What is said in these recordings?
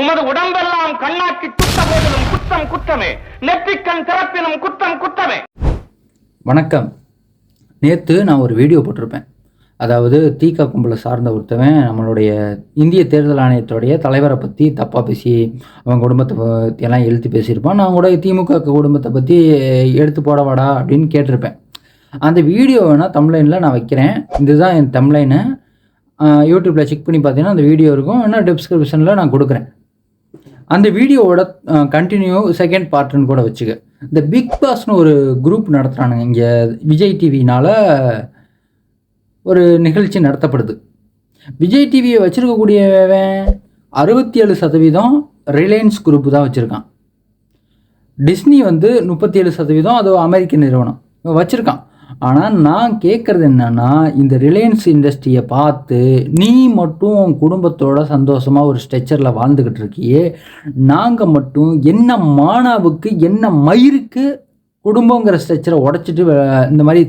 உமது உடம்பெல்லாம் கண்ணாக்கி குத்த போதிலும் குற்றம் குற்றமே நெற்றிக்கண் திறப்பினும் குற்றம் குற்றமே வணக்கம். நேற்று நான் ஒரு வீடியோ போட்டிருப்பேன். அதாவது தீகா கும்பலை சார்ந்த ஒருத்தவன் நம்மளுடைய இந்திய தேர்தல் ஆணையத்துடைய தலைவரை பற்றி தப்பாக பேசி அவன் குடும்பத்தை பற்றி எல்லாம் எழுத்து பேசியிருப்பான். நான் கூட திமுக குடும்பத்தை பற்றி எடுத்து போடவாடா அப்படின்னு கேட்டிருப்பேன். அந்த வீடியோ வேணால் தமிழ்லைனில் நான் வைக்கிறேன். இதுதான் என் தமிழ்லைனு யூடியூப்பில் செக் பண்ணி பார்த்தீங்கன்னா அந்த வீடியோ இருக்கும். இன்னும் டிஸ்கிரிப்ஷனில் நான் கொடுக்குறேன். அந்த வீடியோவோட கண்டினியூ செகண்ட் பார்ட்னு கூட வச்சுக்க. இந்த பிக் பாஸ்னு ஒரு குரூப் நடத்துகிறானுங்க இங்கே விஜய் டிவினால் ஒரு நிகழ்ச்சி நடத்தப்படுது. விஜய் டிவியை வச்சுருக்கக்கூடியவன் அறுபத்தி ஏழு சதவீதம் ரிலையன்ஸ் குரூப் தான் வச்சுருக்கான். டிஸ்னி வந்து முப்பத்தி ஏழு சதவீதம் அது அமெரிக்க நிறுவனம். வச்சுருக்கான். ஆனால் நான் கேட்குறது என்னன்னா இந்த ரிலையன்ஸ் இண்டஸ்ட்ரியை பார்த்து நீ மட்டும் உன் குடும்பத்தோட சந்தோஷமாக ஒரு ஸ்ட்ரெச்சரில் வாழ்ந்துக்கிட்டு இருக்கியே நாங்கள் மட்டும் என்ன மாணாவுக்கு என்ன மயிருக்கு குடும்பங்கிற ஸ்ட்ரெச்சரை உடச்சிட்டு இந்த மாதிரி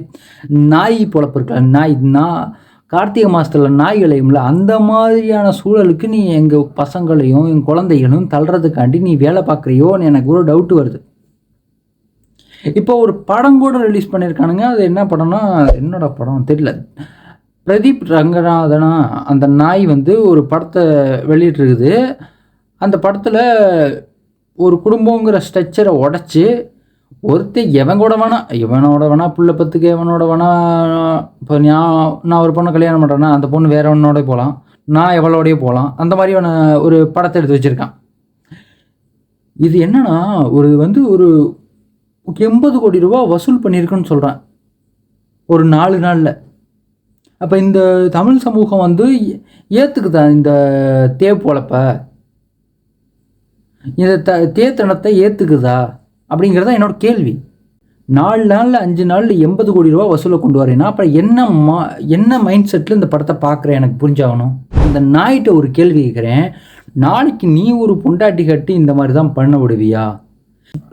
நாய் பொழப்பு இருக்கல நாய் நான் கார்த்திகை மாதத்தில் நாய்களையும்ல அந்த மாதிரியான சூழலுக்கு நீ எங்கள் பசங்களையும் என் குழந்தைகளும் தள்ளுறதுக்காண்டி நீ வேலை பார்க்குறியோன்னு எனக்கு ஒரு டவுட்டு வருது. இப்போ ஒரு படம் கூட ரிலீஸ் பண்ணியிருக்கானுங்க. அது என்ன படம்னா என்னோட படம்? தெரியல. பிரதீப் ரங்கநாதனா அந்த நாய் வந்து ஒரு படத்தை வெளியிட்டிருக்குது. அந்த படத்தில் ஒரு குடும்பங்கிற ஸ்ட்ரக்சரை உடச்சி ஒருத்தர் எவன் கூட வேணா இவனோட வேணா புள்ள பத்துக்கு எவனோட வேணா இப்போ நான் நான் ஒரு பொண்ணை கல்யாணம் பண்ணுறேன்னா அந்த பொண்ணு வேற போகலாம் நான் எவளோடய போகலாம் அந்த மாதிரியான ஒரு படத்தை எடுத்து வச்சுருக்கான். இது என்னன்னா ஒரு வந்து ஒரு எண்பது கோடி ரூபா வசூல் பண்ணியிருக்குன்னு சொல்கிறேன் ஒரு நாலு நாளில். அப்போ இந்த தமிழ் சமூகம் வந்து ஏற்றுக்குதா இந்த தே பொழப்ப? இந்த த தேத்தனத்தை ஏற்றுக்குதா அப்படிங்கிறத என்னோட கேள்வி. நாலு நாளில் அஞ்சு நாளில் எண்பது கோடி ரூபா வசூலை கொண்டு வரேன்னா அப்புறம் என்ன மா என்ன மைண்ட் செட்டில் இந்த படத்தை பார்க்குறேன் எனக்கு புரிஞ்சாகணும்? இந்த நாய்கிட்ட ஒரு கேள்வி கேட்குறேன் நாளைக்கு நீ ஒரு பொண்டாட்டி கட்டி இந்த மாதிரி தான் பண்ண விடுவியா?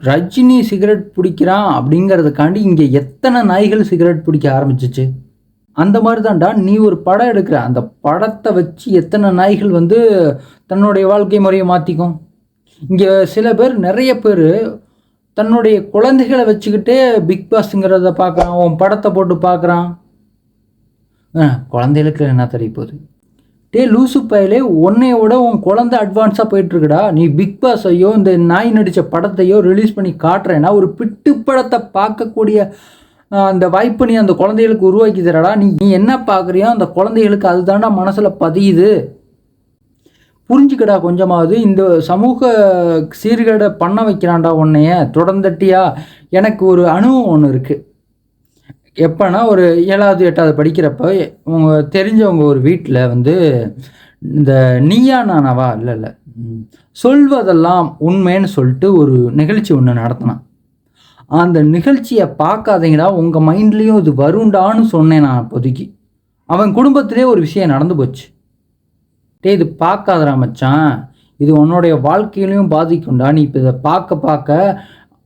ரஜினி சிகரெட் பிடிக்கிறான் அப்படிங்கிறதுக்காண்டி இங்கே எத்தனை நாய்கள் சிகரெட் பிடிக்க ஆரம்பிச்சிச்சு? அந்த மாதிரி தான்டா நீ ஒரு படம் எடுக்கிற. அந்த படத்தை வச்சு எத்தனை நாய்கள் வந்து தன்னுடைய வாழ்க்கை முறையை மாற்றிக்கும் இங்கே சில பேர் நிறைய பேர் தன்னுடைய குழந்தைகளை வச்சுக்கிட்டே பிக் பாஸ்ங்கிறத பார்க்குறான் உன் படத்தை போட்டு பார்க்குறான். குழந்தைகளுக்கு என்ன தெரிய போகுது டே லூசு பயலே உன்னையோட உன் குழந்த அட்வான்ஸாக போயிட்டுருக்குடா. நீ பிக் பாஸையோ இந்த நாய் நடித்த படத்தையோ ரிலீஸ் பண்ணி காட்டுறேன்னா ஒரு பிட்டு படத்தை பார்க்கக்கூடிய அந்த வாய்ப்பு நீ அந்த குழந்தைகளுக்கு உருவாக்கி தரடா நீ நீ என்ன பார்க்குறியோ அந்த குழந்தைகளுக்கு அதுதான்டா மனசில் பதியுது. புரிஞ்சுக்கடா கொஞ்சமாவது. இந்த சமூக சீர்கேடை பண்ண வைக்கிறான்டா உன்னைய. தொடர்ந்தட்டியா? எனக்கு ஒரு அனுபவம் ஒன்று இருக்குது எப்போனா ஒரு ஏழாவது எட்டாவது படிக்கிறப்ப உங்க தெரிஞ்சவங்க ஒரு வீட்டில் வந்து இந்த நீயா நானாவா? இல்லை இல்லை. சொல்வதெல்லாம் உண்மைன்னு சொல்லிட்டு ஒரு நிகழ்ச்சி ஒன்று நடத்தினான். அந்த நிகழ்ச்சியை பார்க்காதீங்கடா உங்கள் மைண்ட்லேயும் இது வருண்டான்னு சொன்னேன் நான் அப்போதைக்கு. அவன் குடும்பத்திலே ஒரு விஷயம் நடந்து போச்சு. டேய் இது பார்க்காதடா மச்சான். இது உன்னுடைய வாழ்க்கையிலையும் பாதிக்கும்டா. நீ இப்போ இதை பார்க்க பார்க்க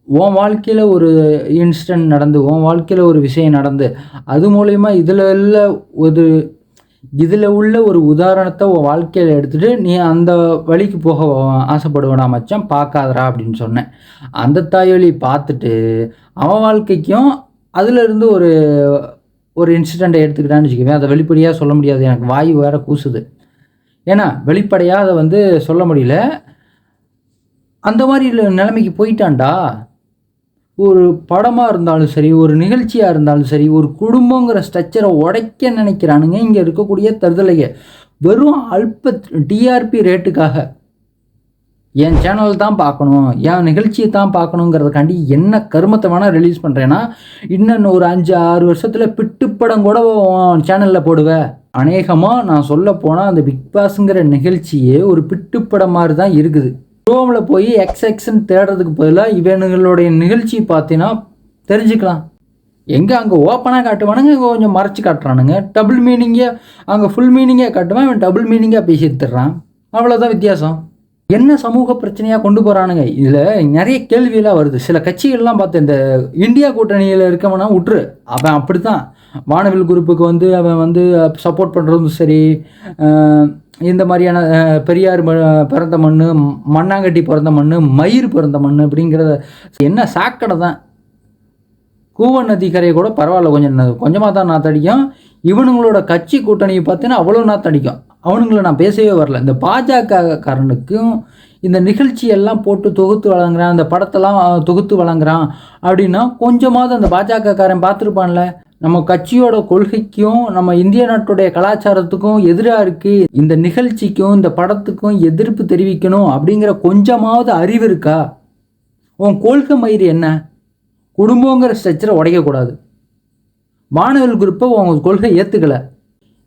உன் வாழ்க்கையில் ஒரு இன்சிடென்ட் நடந்து உன் வாழ்க்கையில் ஒரு விஷயம் நடந்து அது மூலயமா இதில் உள்ள ஒரு இதில் உள்ள ஒரு உதாரணத்தை உன் வாழ்க்கையில் எடுத்துகிட்டு நீ அந்த வழிக்கு போக ஆசைப்படுவனா மச்சான்? பார்க்காதடா அப்படின்னு சொன்னேன். அந்த தாய்வழி பார்த்துட்டு அவன் வாழ்க்கைக்கும் அதுலேருந்து ஒரு ஒரு இன்சிடெண்ட்டை எடுத்துக்கிட்டான்னு வச்சுக்கவேன் அதை வெளிப்படையாக சொல்ல முடியாது. எனக்கு வாய் வேற கூசுது. ஏன்னா வெளிப்படையாக அதை வந்து சொல்ல முடியல. அந்த மாதிரி நிலைமைக்கு போயிட்டான்டா. ஒரு படமாக இருந்தாலும் சரி ஒரு நிகழ்ச்சியாக இருந்தாலும் சரி ஒரு குடும்பங்கிற ஸ்ட்ரக்சரை உடைக்க நினைக்கிறானுங்க. இங்கே இருக்கக்கூடிய தருதலைங்க வெறும் அல்ப டிஆர்பி ரேட்டுக்காக என் சேனல் தான் பார்க்கணும் என் நிகழ்ச்சியை தான் பார்க்கணுங்கிறதுக்காண்டி என்ன கருமத்தை வேணால் ரிலீஸ் பண்ணுறேன்னா இன்னும் ஒரு அஞ்சு ஆறு வருஷத்தில் பிட்டுப்படம் கூட சேனலில் போடுவேன் அநேகமாக நான் சொல்ல போனால் அந்த பிக் பாஸுங்கிற நிகழ்ச்சியே ஒரு பிட்டுப்படம் மாதிரி தான் இருக்குது. ரோமில் போய் எக்ஸ் எக்ஸ்ன்னு தேடுறதுக்கு பதிலாக இவனுங்களுடைய நிகழ்ச்சி பார்த்தீங்கன்னா தெரிஞ்சுக்கலாம். எங்கே அங்கே ஓப்பனாக காட்டுவானுங்க இங்கே கொஞ்சம் மறைச்சு காட்டுறானுங்க. டபுள் மீனிங்கே அங்கே ஃபுல் மீனிங்கே காட்டுவான் இவன் டபுள் மீனிங்காக பேசி தர்றான் அவ்வளோதான் வித்தியாசம். என்ன சமூக பிரச்சனையாக கொண்டு போகிறானுங்க இதில் நிறைய கேள்வியெல்லாம் வருது. சில கட்சிகள்லாம் பார்த்து இந்த இந்தியா கூட்டணியில் இருக்கவனா விட்டுரு அவன் அப்படி தான் வானவில் குரூப்புக்கு வந்து அவன் வந்து சப்போர்ட் பண்ணுறதும் சரி இந்த மாதிரியான பெரியார் ம- பிறந்த மண் மண்ணாங்கட்டி பிறந்த மண் மயிர் பிறந்த மண் அப்படிங்கிறத என்ன சாக்கடை தான். கூவன் நதி கரையை கூட பரவாயில்ல கொஞ்சம் கொஞ்சமாக தான் நாத்தடிக்கும் இவனுங்களோட கட்சி கூட்டணியை பார்த்தீங்கன்னா அவ்வளோ நாத்தடிக்கும் அவனுங்களை நான் பேசவே வரல. இந்த பாஜக காரனுக்கும் இந்த நிகழ்ச்சியெல்லாம் போட்டு தொகுத்து வழங்குறான் அந்த படத்தெல்லாம் தொகுத்து வழங்குறான் அப்படின்னா கொஞ்சமாவது அந்த பாஜக காரன் பார்த்துருப்பான்ல. நம்ம கட்சியோட கொள்கைக்கும் நம்ம இந்திய நாட்டுடைய கலாச்சாரத்துக்கும் எதிராக இருக்குது இந்த நிகழ்ச்சிக்கும் இந்த படத்துக்கும் எதிர்ப்பு தெரிவிக்கணும் அப்படிங்கிற கொஞ்சமாவது அறிவு இருக்கா? உன் கொள்கை மயிறு என்ன? குடும்பங்கிற ஸ்ட்ரக்சரை உடைக்கக்கூடாது மாணவர்கள் குரூப்பை உன் கொள்கை ஏற்றுக்கலை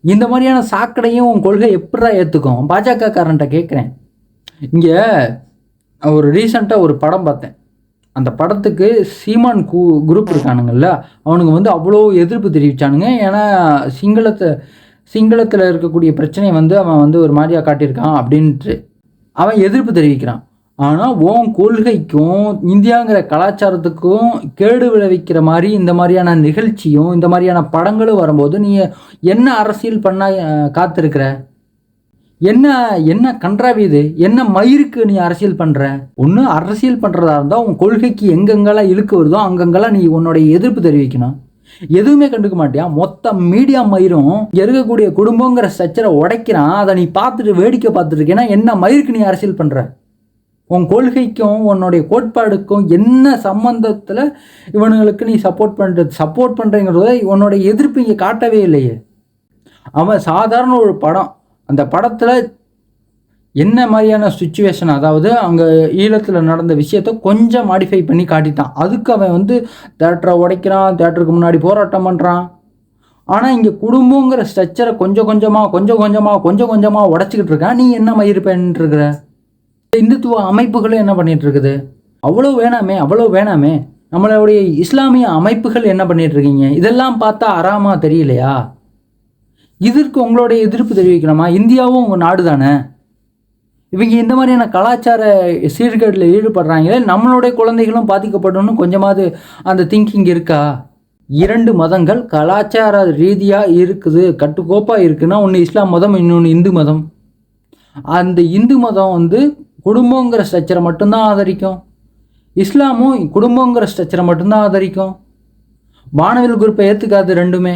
இந்த மாதிரியான சாக்கடையும் உன் கொள்கை எப்படிடா ஏற்றுக்கும் பாஜக காரன்ட்ட கேட்குறேன் இங்கே ஒரு ரீசண்டாக ஒரு படம் பார்த்தேன். அந்த படத்துக்கு சீமான் கு குரூப் இருக்கானுங்கல்ல அவனுங்க வந்து அவ்வளோ எதிர்ப்பு தெரிவிச்சானுங்க. ஏன்னா சிங்களத்தை சிங்களத்தில் இருக்கக்கூடிய பிரச்சனையை வந்து அவன் வந்து ஒரு மாதிரியாக காட்டியிருக்கான் அப்படின்ட்டு அவன் எதிர்ப்பு தெரிவிக்கிறான். ஆனால் ஓன் கொள்கைக்கும் இந்தியாங்கிற கலாச்சாரத்துக்கும் கேடு விளைவிக்கிற மாதிரி இந்த மாதிரியான நிகழ்ச்சியும் இந்த மாதிரியான படங்களும் வரும்போது நீ என்ன அரசியல் பண்ணால் காத்திருக்கிற? என்ன என்ன கன்றாவி இது? என்ன மயிருக்கு நீ அரசியல் பண்ணுற ஒன்று அரசியல் பண்ணுறதா இருந்தால் உன் கொள்கைக்கு எங்கெங்கெல்லாம் இழுக்கு வருதோ அங்கங்கெல்லாம் நீ உன்னுடைய எதிர்ப்பு தெரிவிக்கணும். எதுவுமே கண்டுக்க மாட்டியா? மொத்த மீடியா மயிரும் இருக்கக்கூடிய குடும்பங்கிற ஸ்ட்ரக்சரை உடைக்கிறான். அதை நீ பார்த்துட்டு வேடிக்கை பார்த்துட்டு இருக்கேன்னா என்ன மயிருக்கு நீ அரசியல் பண்ணுற உன் கொள்கைக்கும் உன்னுடைய கோட்பாடுக்கும் என்ன சம்பந்தத்தில் இவனுங்களுக்கு நீ சப்போர்ட் பண்ணுறது சப்போர்ட் பண்ணுறங்கிறத உன்னுடைய எதிர்ப்பு இங்கே காட்டவே இல்லையே. அவன் சாதாரண ஒரு படம். அந்த படத்தில் என்ன மாதிரியான சுச்சுவேஷன் அதாவது அங்கே ஈழத்தில் நடந்த விஷயத்த கொஞ்சம் மாடிஃபை பண்ணி காட்டிட்டான். அதுக்கு அவன் வந்து தேட்டரை உடைக்கிறான் தேட்டருக்கு முன்னாடி போராட்டம் பண்ணுறான் ஆனால் இங்கே குடும்பங்கிற ஸ்ட்ரக்சரை கொஞ்சம் கொஞ்சமாக கொஞ்சம் கொஞ்சமாக கொஞ்சம் கொஞ்சமாக உடச்சிக்கிட்டு இருக்கான். நீ என்ன மயிர் பண்ணிட்டு இந்துத்துவ அமைப்புகளும் என்ன பண்ணிகிட்ருக்குது இருக்குது அவ்வளோ வேணாமே அவ்வளோ வேணாமே. நம்மளுடைய இஸ்லாமிய அமைப்புகள் என்ன பண்ணிகிட்ருக்கீங்க இதெல்லாம் பார்த்தா அறாமா தெரியலையா? இதற்கு உங்களுடைய எதிர்ப்பு தெரிவிக்கணுமா? இந்தியாவும் உங்கள் நாடு தானே இவங்க இந்த மாதிரியான கலாச்சார சீர்கேட்டில் ஈடுபடுறாங்களே நம்மளுடைய குழந்தைகளும் பாதிக்கப்படணும்னு கொஞ்சமாவது அந்த திங்கிங் இருக்கா? இரண்டு மதங்கள் கலாச்சார ரீதியாக இருக்குது. கட்டுக்கோப்பாக இருக்குன்னா ஒன்று இஸ்லாம் மதம் இன்னொன்று இந்து மதம். அந்த இந்து மதம் வந்து குடும்பங்கிற ஸ்ட்ரக்சரை மட்டும்தான் ஆதரிக்கும். இஸ்லாமும் குடும்பங்கிற ஸ்ட்ரக்சரை மட்டும்தான் ஆதரிக்கும். வானவில் குரூப்பை ஏற்றுக்காது ரெண்டுமே.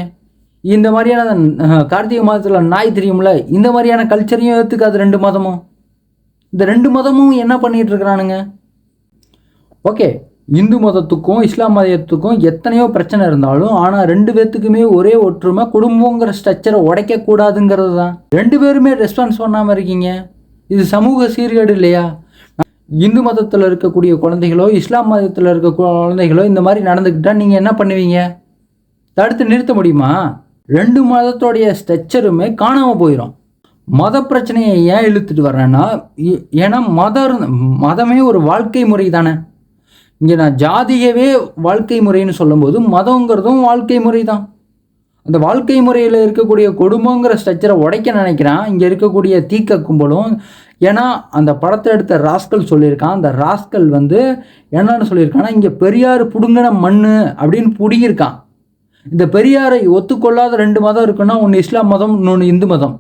இந்த மாதிரியான கார்த்திகை மாதத்தில் நாய் தெரியும்ல இந்த மாதிரியான கல்ச்சரையும் ஏற்றுக்காது ரெண்டு மதமும். இந்த ரெண்டு மதமும் என்ன பண்ணிகிட்டு இருக்கிறானுங்க? ஓகே இந்து மதத்துக்கும் இஸ்லாம் மதத்துக்கும் எத்தனையோ பிரச்சனை இருந்தாலும் ஆனால் ரெண்டு பேர்த்துக்குமே ஒரே ஒற்றுமை குடும்பங்கிற ஸ்ட்ரக்சரை உடைக்கக்கூடாதுங்கிறது தான். ரெண்டு பேருமே ரெஸ்பான்ஸ் பண்ணாமல் இருக்கீங்க. இது சமூக சீர்கேடு இல்லையா? இந்து மதத்தில் இருக்கக்கூடிய குழந்தைகளோ இஸ்லாம் மதத்தில் இருக்க குழந்தைகளோ இந்த மாதிரி நடந்துக்கிட்டால் நீங்கள் என்ன பண்ணுவீங்க? தடுத்து நிறுத்த முடியுமா? ரெண்டு மதத்தோடைய ஸ்ட்ரக்சருமே காணாமல் போயிடும் மத பிரச்சனையை ஏன் இழுத்துட்டு வர்றேன்னா ஏ- ஏன்னா மதம் மதமே ஒரு வாழ்க்கை முறை தானே. இங்கே நான் ஜாதியவே வாழ்க்கை முறைன்னு சொல்லும்போது மதங்கிறதும் வாழ்க்கை முறை தான். அந்த வாழ்க்கை முறையில் இருக்கக்கூடிய கொடுமைங்கிற ஸ்ட்ரக்சரை உடைக்க நினைக்கிறான். இங்கே இருக்கக்கூடிய தீக்க கும்பலும் ஏன்னா அந்த படத்தை எடுத்த ராஸ்கல் சொல்லியிருக்கான். அந்த ராஸ்கல் வந்து என்னன்னு சொல்லியிருக்கான்னா இங்கே பெரியார் புடுங்கின மண் அப்படின்னு புடுங்கியிருக்கான். இந்த பெரியாரை ஒத்துக்கொள்ளாத ரெண்டு மதம் இருக்குன்னா ஒன்று இஸ்லாம் மதம் இன்னொன்று இந்து மதம்.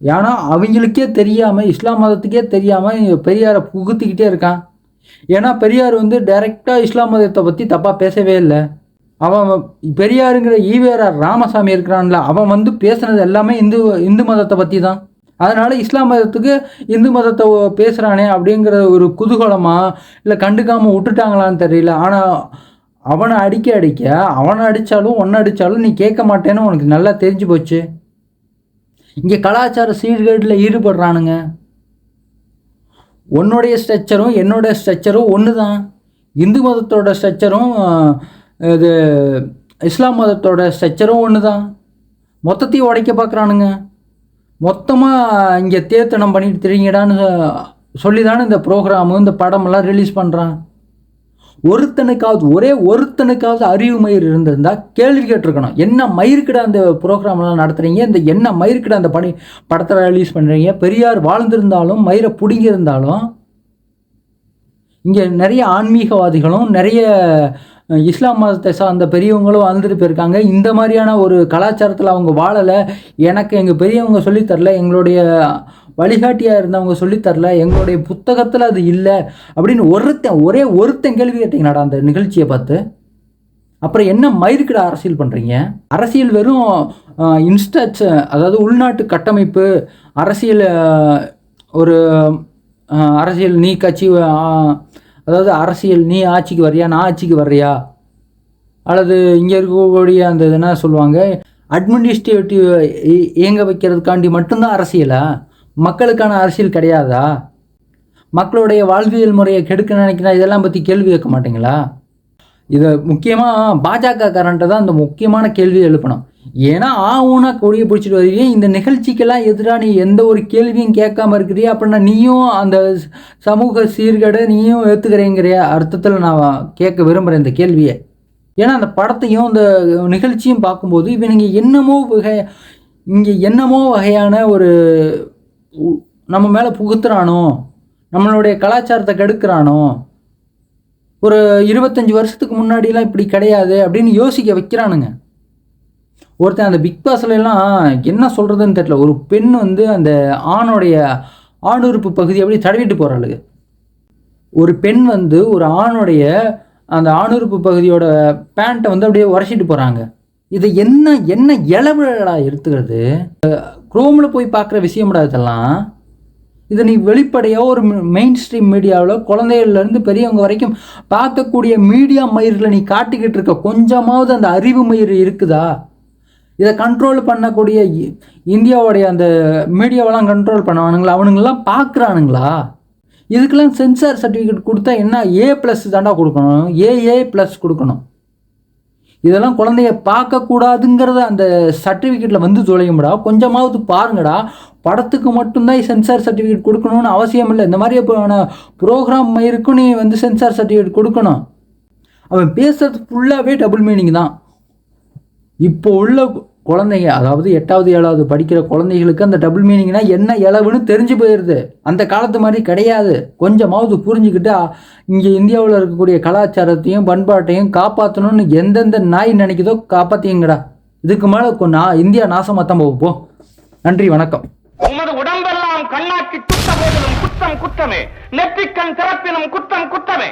ஏன்னா அவங்களுக்கே தெரியாமல் இஸ்லாம் மதத்துக்கே தெரியாமல் பெரியாரை புகுத்திக்கிட்டே இருக்கான். ஏன்னா பெரியார் வந்து டைரெக்டாக இஸ்லாம் மதத்தை பற்றி தப்பாக பேசவே இல்லை. அவன் பெரியாருங்கிற ஈவேரா ராமசாமி இருக்கிறான்ல அவன் வந்து பேசுனது எல்லாமே இந்து இந்து மதத்தை பற்றி தான் அதனால் இஸ்லாம் மதத்துக்கு இந்து மதத்தை பேசுகிறானே அப்படிங்கிற ஒரு குதூகலமாக இல்லை கண்டுக்காமல் விட்டுட்டாங்களான்னு தெரியல. ஆனால் அவனை அடிக்க அடிக்க அவனை அடித்தாலும் ஒன்றை அடித்தாலும் நீ கேட்க மாட்டேன்னு உனக்கு நல்லா தெரிஞ்சு போச்சு. இங்கே கலாச்சார சீர்கேட்டில் ஈடுபடுறானுங்க. உன்னுடைய ஸ்ட்ரக்சரும் என்னுடைய ஸ்ட்ரக்சரும் ஒன்று தான் இந்து மதத்தோட ஸ்ட்ரக்சரும் இது இஸ்லாம் மதத்தோட ஸ்ட்ரக்சரும் ஒன்று தான் மொத்தத்தையும் உடைக்க பார்க்குறானுங்க மொத்தமாக இங்கே தேர்த்தனம் பண்ணிட்டு திரிங்கடான்னு சொல்லி தானே இந்த ப்ரோக்ராமு இந்த படமெல்லாம் ரிலீஸ் பண்ணுறான் ஒருத்தனுக்காவது ஒரே ஒருத்தனுக்காவது அறிவு மயிர் இருந்திருந்தா கேள்வி கேட்டிருக்கணும். என்ன மயிருக்கிட அந்த ப்ரோக்ராம்லாம் நடத்துகிறீங்க இந்த என்ன மயிருக்கிட அந்த பணி படத்தை ரிலீஸ் பண்ணுறீங்க பெரியார் வாழ்ந்திருந்தாலும் மயிரை பிடுங்கியிருந்தாலும் இங்கே நிறைய ஆன்மீகவாதிகளும் நிறைய இஸ்லாம் மதத்தை சார்ந்த பெரியவங்களும் வாழ்ந்துட்டு போயிருக்காங்க. இந்த மாதிரியான ஒரு கலாச்சாரத்தில் அவங்க வாழலை. எனக்கு எங்கள் பெரியவங்க சொல்லித் தரல. எங்களுடைய வழிகாட்டியாக இருந்தவங்க சொல்லித் தரல எங்களுடைய புத்தகத்தில் அது இல்லை அப்படின்னு ஒருத்தன் ஒரே ஒருத்தன் கேள்வி கேட்டீங்களாடா அந்த நிகழ்ச்சியை பார்த்து? அப்புறம் என்ன மயிருக்கிட அரசியல் பண்ணுறீங்க அரசியல் வெறும் இன்ஸ்டாச் அதாவது உள்நாட்டு கட்டமைப்பு அரசியல் ஒரு அரசியல் நீ கட்சி அதாவது அரசியல் நீ ஆட்சிக்கு வர்றியா நான் ஆட்சிக்கு வர்றியா? அல்லது இங்கே இருக்கக்கூடிய அந்த என்ன சொல்லுவாங்க அட்மினிஸ்ட்ரேட்டிவ் இயங்க வைக்கிறதுக்காண்டி மட்டும்தான் அரசியலா? மக்களுக்கான அரசியல் கிடையாதா? மக்களுடைய வாழ்வியல் முறையை கெடுக்க நினைக்கிறா? இதெல்லாம் பற்றி கேள்வி கேட்க மாட்டீங்களா? இதை முக்கியமாக பாஜக கரண்ட்டை தான் இந்த முக்கியமான கேள்வி எழுப்பணும். ஏன்னா ஆ கொடியை பிடிச்சிட்டு வருவீங்க இந்த நிகழ்ச்சிக்கெல்லாம் எதிராக நீ எந்த ஒரு கேள்வியும் கேட்காம இருக்கிறியா அப்படின்னா நீயும் அந்த சமூக சீர்கேடை நீயும் ஏற்றுக்கிறேங்கிற அர்த்தத்தில் நான் கேட்க விரும்புகிறேன் இந்த கேள்வியை. ஏன்னா அந்த படத்தையும் இந்த நிகழ்ச்சியும் பார்க்கும்போது இவனுங்க என்னமோ வகை இங்கே என்னமோ வகையான ஒரு நம்ம மேலே புகுத்துறானோ? நம்மளுடைய கலாச்சாரத்தை கெடுக்கிறானோ? ஒரு இருபத்தஞ்சி வருஷத்துக்கு முன்னாடிலாம் இப்படி கிடையாது அப்படின்னு யோசிக்க வைக்கிறானுங்க. ஒருத்தன் அந்த பிக் பாஸ்லாம் என்ன சொல்கிறதுன்னு தெரியல. ஒரு பெண் வந்து அந்த ஆணுடைய ஆணுறுப்பு பகுதி அப்படியே தடவிட்டு போகிறாளுங்க ஒரு பெண் வந்து ஒரு ஆணுடைய அந்த ஆணுறுப்பு பகுதியோட பேண்ட்டை வந்து அப்படியே உரைச்சிட்டு போகிறாங்க இது என்ன என்ன இளவிழா எடுத்துக்கிறது? குரோமில் போய் பார்க்குற விஷயம்டா இதெல்லாம் இதை நீ வெளிப்படையாக ஒரு மெயின் ஸ்ட்ரீம் மீடியாவில் குழந்தைகள்லேருந்து பெரியவங்க வரைக்கும் பார்க்கக்கூடிய மீடியா மயிரில் நீ காட்டிக்கிட்டு இருக்க கொஞ்சமாவது அந்த அறிவு மயிர் இருக்குதா? இதை கண்ட்ரோல் பண்ணக்கூடிய இ- இந்தியாவுடைய அந்த மீடியாவெல்லாம் கண்ட்ரோல் பண்ணுவானுங்களா? அவனுங்களாம் பார்க்குறானுங்களா? இதுக்கெல்லாம் சென்சார் சர்டிஃபிகேட் கொடுத்தா என்ன ஏ ப்ளஸ் தாண்டா கொடுக்கணும்? ஏஏ ப்ளஸ் கொடுக்கணும். இதெல்லாம் குழந்தைய பார்க்கக்கூடாதுங்கிறத அந்த சர்டிஃபிகேட்டில் வந்து தொலையும்டா. கொஞ்சமாவது பாருங்கடா. படத்துக்கு மட்டும்தான் சென்சார் சர்டிஃபிகேட் கொடுக்கணும்னு அவசியம் இல்லை. இந்த மாதிரி ப்ரோக்ராம் இருக்கும் நீ வந்து சென்சார் சர்டிஃபிகேட் கொடுக்கணும். அவன் பேசுறது ஃபுல்லாகவே டபுள் மீனிங் தான். இப்போ உள்ள குழந்தைங்க அதாவது எட்டாவது ஏழாவது படிக்கிற குழந்தைகளுக்கு அந்த டபுள் மீனிங்னா என்ன இளவுன்னு தெரிஞ்சு போயிடுது அந்த காலத்து மாதிரி கிடையாது. கொஞ்சமாவது புரிஞ்சுக்கிட்டு இங்கே இந்தியாவில் இருக்கக்கூடிய கலாச்சாரத்தையும் பண்பாட்டையும் காப்பாற்றணும்னு எந்தெந்த நாய் நினைக்குதோ காப்பாற்றிங்கடா இதுக்கு மேலே நான் இந்தியா நாசமாக தான் போகும் நன்றி வணக்கம். உமது உடம்பெல்லாம் கண்ணாக்கி துட்ட போதிலும் குற்றம் குற்றமே நெற்றிக்கண் திறப்பினும் குற்றம் குற்றமே